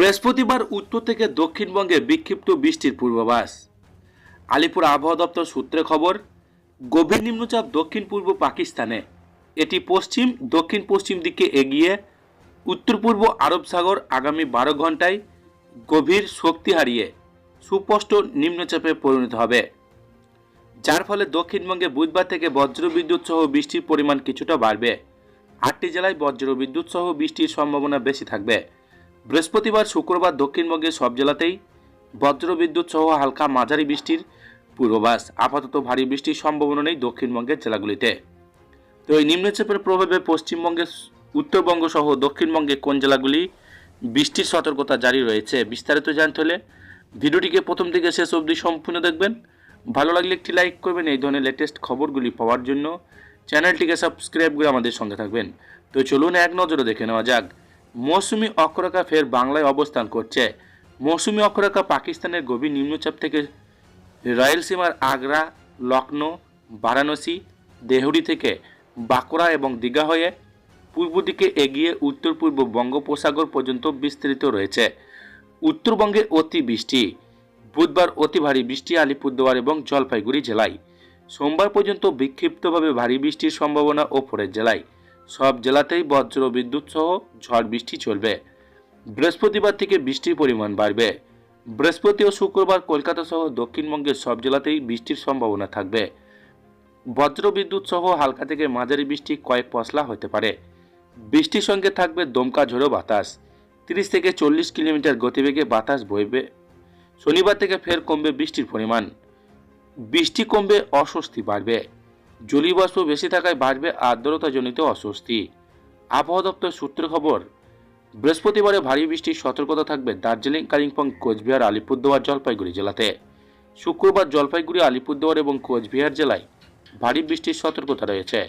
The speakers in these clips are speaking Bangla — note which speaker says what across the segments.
Speaker 1: বৃহস্পতিবার উত্তর থেকে দক্ষিণবঙ্গে বিক্ষিপ্ত বৃষ্টির পূর্বাভাস। আলিপুর আবহাওয়া দপ্তর সূত্রে খবর, গভীর নিম্নচাপ দক্ষিণ পূর্ব পাকিস্তানে। এটি পশ্চিম দক্ষিণ পশ্চিম দিকে এগিয়ে উত্তর পূর্ব আরব সাগর আগামী বারো ঘন্টায় গভীর শক্তি হারিয়ে সুস্পষ্ট নিম্নচাপে পরিণত হবে। যার ফলে দক্ষিণবঙ্গে বুধবার থেকে বজ্রবিদ্যুৎ সহ বৃষ্টির পরিমাণ কিছুটা বাড়বে। আটটি জেলায় বজ্রবিদ্যুৎ সহ বৃষ্টির সম্ভাবনা বেশি থাকবে। বৃহস্পতিবার, শুক্রবার দক্ষিণবঙ্গের সব জেলাতেই বজ্রবিদ্যুৎ সহ হালকা মাঝারি বৃষ্টির পূর্বাভাস। আপাতত ভারী বৃষ্টির সম্ভাবনা নেই দক্ষিণবঙ্গের জেলাগুলিতে। তো এই নিম্নচাপের প্রভাবে পশ্চিমবঙ্গের উত্তরবঙ্গ সহ দক্ষিণবঙ্গে কোন জেলাগুলি বৃষ্টির সতর্কতা জারি রয়েছে বিস্তারিত জানতে হলে ভিডিওটিকে প্রথম থেকে শেষ অবধি সম্পূর্ণ দেখবেন। ভালো লাগলে একটি লাইক করবেন, এই ধরনের লেটেস্ট খবরগুলি পাওয়ার জন্য চ্যানেলটিকে সাবস্ক্রাইব করে আমাদের সঙ্গে থাকবেন। তো চলুন এক নজরে দেখে নেওয়া যাক। মৌসুমি অক্ষরেখা ফের বাংলায় অবস্থান করছে। মৌসুমি অক্ষরেখা পাকিস্তানের গভীর নিম্নচাপ থেকে রায়লসীমার আগ্রা লখনৌ বারাণসী, দেহরি থেকে বাঁকুড়া এবং দীঘা হয়ে পূর্ব দিকে এগিয়ে উত্তর পূর্ব বঙ্গোপসাগর পর্যন্ত বিস্তৃত রয়েছে। উত্তরবঙ্গে অতি বৃষ্টি বুধবার অতি ভারী বৃষ্টি আলিপুরদুয়ার এবং জলপাইগুড়ি জেলায়। সোমবার পর্যন্ত বিক্ষিপ্তভাবে ভারী বৃষ্টির সম্ভাবনা ওপরের জেলায়। সব জেলাতেই বজ্র বিদ্যুৎ সহ ঝড় বৃষ্টি চলবে। বৃহস্পতিবার থেকে বৃষ্টির পরিমাণ বাড়বে। বৃহস্পতি ও শুক্রবার কলকাতা সহ দক্ষিণবঙ্গের সব জেলাতেই বৃষ্টির সম্ভাবনা থাকবে। বজ্র বিদ্যুৎ সহ হালকা থেকে মাঝারি বৃষ্টি কয়েক পশলা হতে পারে। বৃষ্টির সঙ্গে থাকবে দমকা ঝোড়ো বাতাস। তিরিশ থেকে চল্লিশ কিলোমিটার গতিবেগে বাতাস বইবে। শনিবার থেকে ফের কমবে বৃষ্টির পরিমাণ। বৃষ্টি কমবে, অস্বস্তি বাড়বে। জলীয়বাষ্প বেশি থাকায় বাড়বে আর্দ্রতাজনিত অস্বস্তি। আবহাওয়া দপ্তর সূত্রে খবর, বৃহস্পতিবারে ভারী বৃষ্টির সতর্কতা থাকবে দার্জিলিং, কালিম্পং, কোচবিহার, আলিপুরদুয়ার, জলপাইগুড়ি জেলাতে। শুক্রবার জলপাইগুড়ি, আলিপুরদুয়ার এবং কোচবিহার জেলায় ভারী বৃষ্টির সতর্কতা রয়েছে।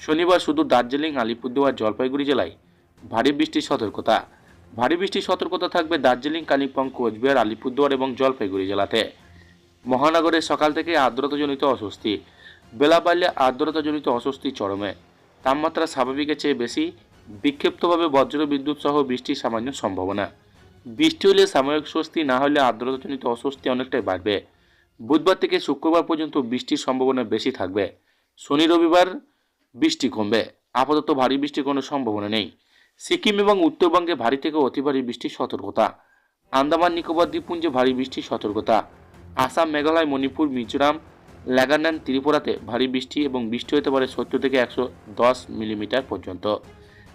Speaker 1: শনিবার শুধু দার্জিলিং, আলিপুরদুয়ার, জলপাইগুড়ি জেলায় ভারী বৃষ্টির সতর্কতা। ভারী বৃষ্টির সতর্কতা থাকবে দার্জিলিং, কালিম্পং, কোচবিহার, আলিপুরদুয়ার এবং জলপাইগুড়ি জেলাতে। মহানগরে সকাল থেকে আর্দ্রতাজনিত অস্বস্তি। বেলা বাড়লে আর্দ্রতাজনিত অস্বস্তি চরমে। তাপমাত্রা স্বাভাবিকের চেয়ে বেশি। বিক্ষিপ্তভাবে বজ্র বিদ্যুৎ সহ বৃষ্টির সামান্য সম্ভাবনা। বৃষ্টি হলে সাময়িক স্বস্তি, না হলে আর্দ্রতাজনিত অস্বস্তি অনেকটাই বাড়বে। বুধবার থেকে শুক্রবার পর্যন্ত বৃষ্টির সম্ভাবনা বেশি থাকবে। শনি, রবিবার বৃষ্টি কমবে। আপাতত ভারী বৃষ্টির কোনো সম্ভাবনা নেই। সিকিম এবং উত্তরবঙ্গে ভারী থেকে অতি ভারী বৃষ্টির সতর্কতা। আন্দামান, নিকোবর, দ্বীপপুঞ্জে ভারী বৃষ্টির সতর্কতা। আসাম, মেঘালয়, মণিপুর, মিজোরাম নাগাল্যান্ড ত্রিপুরাতে ভারী বৃষ্টি এবং বৃষ্টি হতে পারে সত্তর থেকে একশো দশ মিলিমিটার পর্যন্ত।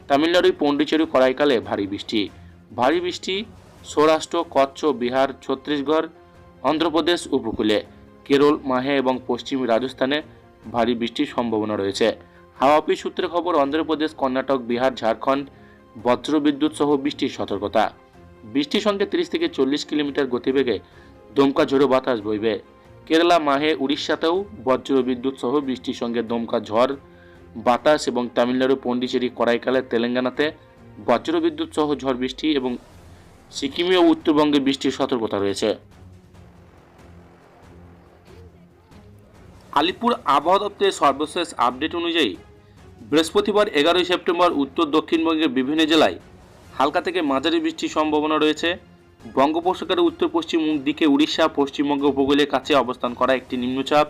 Speaker 1: তামিলনাড়ু পন্ডিচেরি করাইকালে ভারী বৃষ্টি। ভারী বৃষ্টি সৌরাষ্ট্র, কচ্ছ, বিহার, ছত্তিশগড়, অন্ধ্রপ্রদেশ উপকূলে। কেরল, মাহে এবং পশ্চিম রাজস্থানে ভারী বৃষ্টির সম্ভাবনা রয়েছে। হাওয়া অফিস সূত্রে খবর, অন্ধ্রপ্রদেশ, কর্ণাটক, বিহার, ঝাড়খণ্ড বজ্রবিদ্যুৎ সহ বৃষ্টির সতর্কতা। বৃষ্টির সঙ্গে তিরিশ থেকে চল্লিশ কিলোমিটার গতিবেগে দমকা ঝোড়ো বাতাস বইবে। কেরালা মাহে উড়িষ্যাতেও বজ্র বিদ্যুৎ সহ বৃষ্টির সঙ্গে দমকা ঝড়, বাতাস এবং তামিলনাড়ু পন্ডিচেরি করাইকালে তেলেঙ্গানাতে বজ্র বিদ্যুৎ সহ ঝড় বৃষ্টি এবং সিকিমে ও উত্তরবঙ্গে বৃষ্টির সতর্কতা রয়েছে। আলিপুর আবহাওয়া দপ্তরের সর্বশেষ আপডেট অনুযায়ী বৃহস্পতিবার এগারোই সেপ্টেম্বর উত্তর দক্ষিণবঙ্গের বিভিন্ন জেলায় হালকা থেকে মাঝারি বৃষ্টির সম্ভাবনা রয়েছে। বঙ্গোপসাগরের উত্তর পশ্চিম দিকে উড়িষ্যা, পশ্চিমবঙ্গ উপকূলের কাছে অবস্থান করা একটি নিম্নচাপ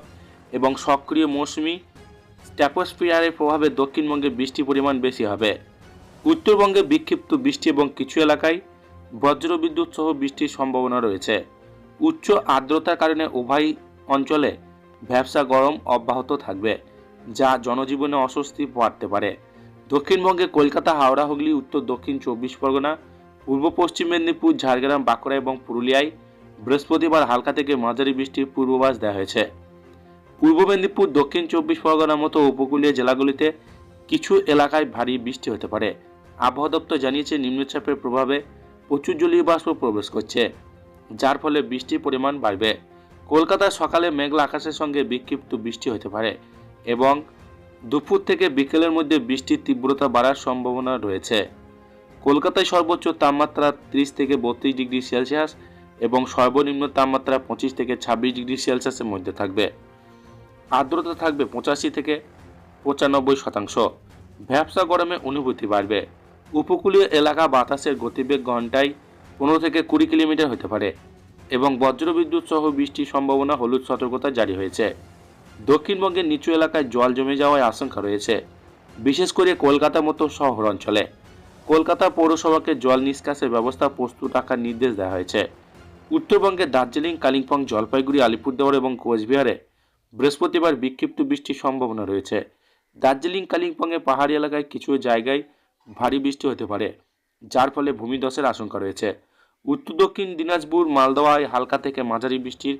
Speaker 1: এবং সক্রিয় মৌসুমি স্ট্যাপোস্ফিয়ারের প্রভাবে দক্ষিণবঙ্গে বৃষ্টির পরিমাণ বেশি হবে। উত্তরবঙ্গে বিক্ষিপ্ত বৃষ্টি এবং কিছু এলাকায় বজ্রবিদ্যুৎ সহ বৃষ্টির সম্ভাবনা রয়েছে। উচ্চ আর্দ্রতার কারণে উভয় অঞ্চলে ব্যবসা গরম অব্যাহত থাকবে, যা জনজীবনে অস্বস্তি বাড়তে পারে। দক্ষিণবঙ্গে কলকাতা, হাওড়া, হুগলি, উত্তর, দক্ষিণ, চব্বিশ পরগনা পূর্ব পশ্চিম মেদিনীপুর, ঝাড়গ্রাম, বাঁকুড়া এবং পুরুলিয়ায় বৃহস্পতিবার হালকা থেকে মাঝারি বৃষ্টির পূর্বাভাস দেওয়া হয়েছে। পূর্ব মেদিনীপুর, দক্ষিণ চব্বিশ পরগনার মতো উপকূলীয় জেলাগুলিতে কিছু এলাকায় ভারী বৃষ্টি হতে পারে। আবহাওয়া দপ্তর জানিয়েছে, নিম্নচাপের প্রভাবে প্রচুর জলীয় বাষ্প প্রবেশ করছে, যার ফলে বৃষ্টির পরিমাণ বাড়বে। কলকাতায় সকালে মেঘলা আকাশের সঙ্গে বিক্ষিপ্ত বৃষ্টি হতে পারে এবং দুপুর থেকে বিকেলের মধ্যে বৃষ্টির তীব্রতা বাড়ার সম্ভাবনা রয়েছে। কলকাতায় সর্বোচ্চ তাপমাত্রা ত্রিশ থেকে বত্রিশ ডিগ্রি সেলসিয়াস এবং সর্বনিম্ন তাপমাত্রা পঁচিশ থেকে ছাব্বিশ ডিগ্রি সেলসিয়াসের মধ্যে থাকবে। আর্দ্রতা থাকবে পঁচাশি থেকে পঁচানব্বই শতাংশ। ভ্যাবসা গরমে অনুভূতি বাড়বে। উপকূলীয় এলাকা বাতাসের গতিবেগ ঘন্টায় পনেরো থেকে কুড়ি কিলোমিটার হতে পারে এবং বজ্রবিদ্যুৎ সহ বৃষ্টির সম্ভাবনা হলুদ সতর্কতা জারি হয়েছে। দক্ষিণবঙ্গের নিচু এলাকায় জল জমে যাওয়ার আশঙ্কা রয়েছে। বিশেষ করে কলকাতা মতো শহর অঞ্চলে কলকাতা পৌরসভাকে জল নিষ্কাশের ব্যবস্থা প্রস্তুত রাখার নির্দেশ দেওয়া হয়েছে। উত্তরবঙ্গের দার্জিলিং, কালিম্পং, জলপাইগুড়ি, আলিপুরদুয়ার এবং কোচবিহারে বৃহস্পতিবার বিক্ষিপ্ত বৃষ্টির সম্ভাবনা রয়েছে। দার্জিলিং কালিম্পংয়ে পাহাড়ি এলাকায় কিছু জায়গায় ভারী বৃষ্টি হতে পারে, যার ফলে ভূমিধসের আশঙ্কা রয়েছে। উত্তর দক্ষিণ দিনাজপুর মালদোয়ায় হালকা থেকে মাঝারি বৃষ্টির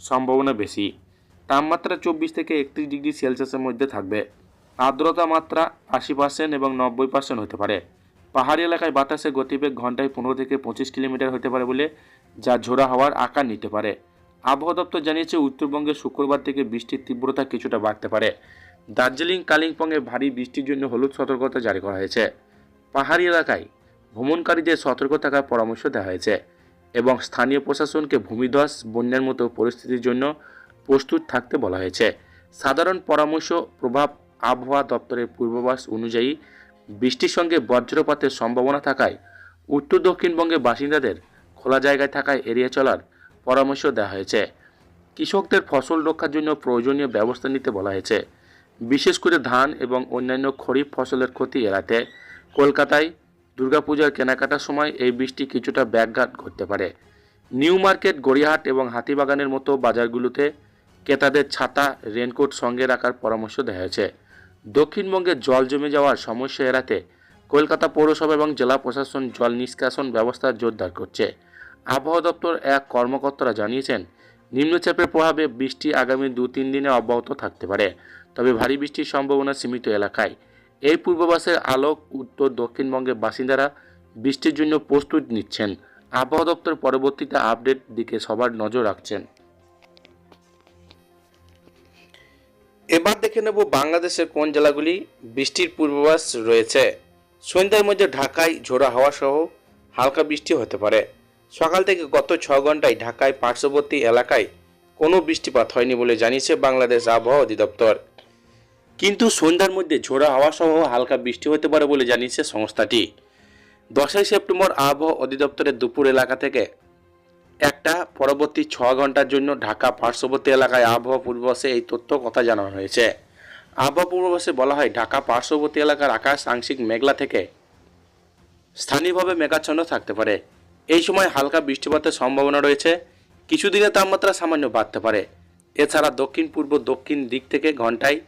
Speaker 1: সম্ভাবনা বেশি। তাপমাত্রা চব্বিশ থেকে একত্রিশ ডিগ্রি সেলসিয়াসের মধ্যে থাকবে। আর্দ্রতা মাত্রা আশি পার্সেন্ট এবং নব্বই পার্সেন্ট হতে পারে। পাহাড়ি এলাকায় বাতাসে গতিবেগ ঘন্টায় পনেরো থেকে পঁচিশ কিলোমিটার হতে পারে বলে যা ঝোড়া হওয়ার আকার নিতে পারে। আবহাওয়া দপ্তর জানিয়েছে, উত্তরবঙ্গে শুক্রবার থেকে বৃষ্টির তীব্রতা কিছুটা বাড়তে পারে। দার্জিলিং, কালিম্পংয়ে ভারী বৃষ্টির জন্য হলুদ সতর্কতা জারি করা হয়েছে। পাহাড়ি এলাকায় ভ্রমণকারীদের সতর্ক থাকার পরামর্শ দেওয়া হয়েছে এবং স্থানীয় প্রশাসনকে ভূমিধস, বন্যার মতো পরিস্থিতির জন্য প্রস্তুত থাকতে বলা হয়েছে। সাধারণ পরামর্শ প্রভাব আবহাওয়া দপ্তরের পূর্বাভাস অনুযায়ী বৃষ্টির সঙ্গে বজ্রপাতের সম্ভাবনা থাকায় উত্তর দক্ষিণবঙ্গের বাসিন্দাদের খোলা জায়গায় থাকায় এড়িয়ে চলার পরামর্শ দেওয়া হয়েছে। কৃষকদের ফসল রক্ষার জন্য প্রয়োজনীয় ব্যবস্থা নিতে বলা হয়েছে। বিশেষ করে ধান এবং অন্যান্য খরিফ ফসলের ক্ষতি এড়াতে কলকাতায় দুর্গাপূজার কেনাকাটার সময় এই বৃষ্টি কিছুটা ব্যাঘাত ঘটতে পারে। নিউ মার্কেট, গড়িয়াহাট এবং হাতিবাগানের মতো বাজারগুলোতে ক্রেতাদের ছাতা, রেনকোট সঙ্গে রাখার পরামর্শ দেওয়া হয়েছে। দক্ষিণবঙ্গে জল জমে যাওয়ার সমস্যা এড়াতে কলকাতা পৌরসভা এবং জেলা প্রশাসন জল নিষ্কাশন ব্যবস্থা জোরদার করছে। আবহাওয়া দপ্তর এক কর্মকর্তারা জানিয়েছেন, নিম্নচাপের প্রভাবে বৃষ্টি আগামী দু তিন দিনে অব্যাহত থাকতে পারে, তবে ভারী বৃষ্টির সম্ভাবনা সীমিত এলাকায়। এই পূর্বাভাসের আলোক উত্তর দক্ষিণবঙ্গের বাসিন্দারা বৃষ্টির জন্য প্রস্তুত নিচ্ছেন। আবহাওয়া দপ্তর পরবর্তীতে আপডেট দিকে সবার নজর রাখছেন। এবার দেখে নেব বাংলাদেশের কোন জেলাগুলি বৃষ্টির পূর্বাভাস রয়েছে। সন্ধ্যার মধ্যে ঢাকায় ঝোড়া হাওয়া সহ হালকা বৃষ্টি হতে পারে। সকাল থেকে গত ছ ঘন্টায় ঢাকায় পার্শ্ববর্তী এলাকায় কোনো বৃষ্টিপাত হয়নি বলে জানিয়েছে বাংলাদেশ আবহাওয়া অধিদপ্তর। কিন্তু সন্ধ্যার মধ্যে ঝোড়া হাওয়া সহ হালকা বৃষ্টি হতে পারে বলে জানিয়েছে সংস্থাটি। দশই সেপ্টেম্বর আবহাওয়া অধিদপ্তরের দুপুর এলাকা থেকে একটা পরবর্তী ছ ঘণ্টার জন্য ঢাকা পার্শ্ববর্তী এলাকায় আবহাওয়া পূর্বাভাসে এই তথ্য কথা জানানো হয়েছে। আবহাওয়া পূর্বাভাসে বলা হয়, ঢাকা পার্শ্ববর্তী এলাকার আকাশ আংশিক মেঘলা থেকে স্থানীয়ভাবে মেঘাচ্ছন্ন থাকতে পারে। এই সময় হালকা বৃষ্টিপাতের সম্ভাবনা রয়েছে। কিছুদিনের তাপমাত্রা সামান্য বাড়তে পারে। এছাড়া দক্ষিণ, পূর্ব, দক্ষিণ দিক থেকে ঘন্টায়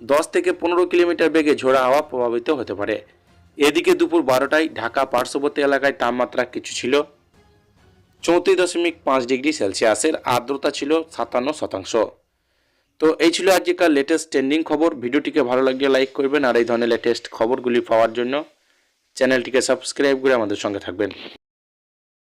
Speaker 1: দশ থেকে পনেরো কিলোমিটার বেগে ঝোড়া হাওয়া প্রভাবিত হতে পারে। এদিকে দুপুর বারোটায় ঢাকা পার্শ্ববর্তী এলাকায় তাপমাত্রা কিছু ছিল চৌত্রিশ দশমিক পাঁচ ডিগ্রি সেলসিয়াসের আর্দ্রতা ছিল সাতান্ন শতাংশ। তো এই ছিল আজকের লেটেস্ট ট্রেন্ডিং খবর। ভিডিওটিকে ভালো লাগলে লাইক করবেন আর এই ধরনের লেটেস্ট খবরগুলি পাওয়ার জন্য চ্যানেলটিকে সাবস্ক্রাইব করে আমাদের সঙ্গে থাকবেন।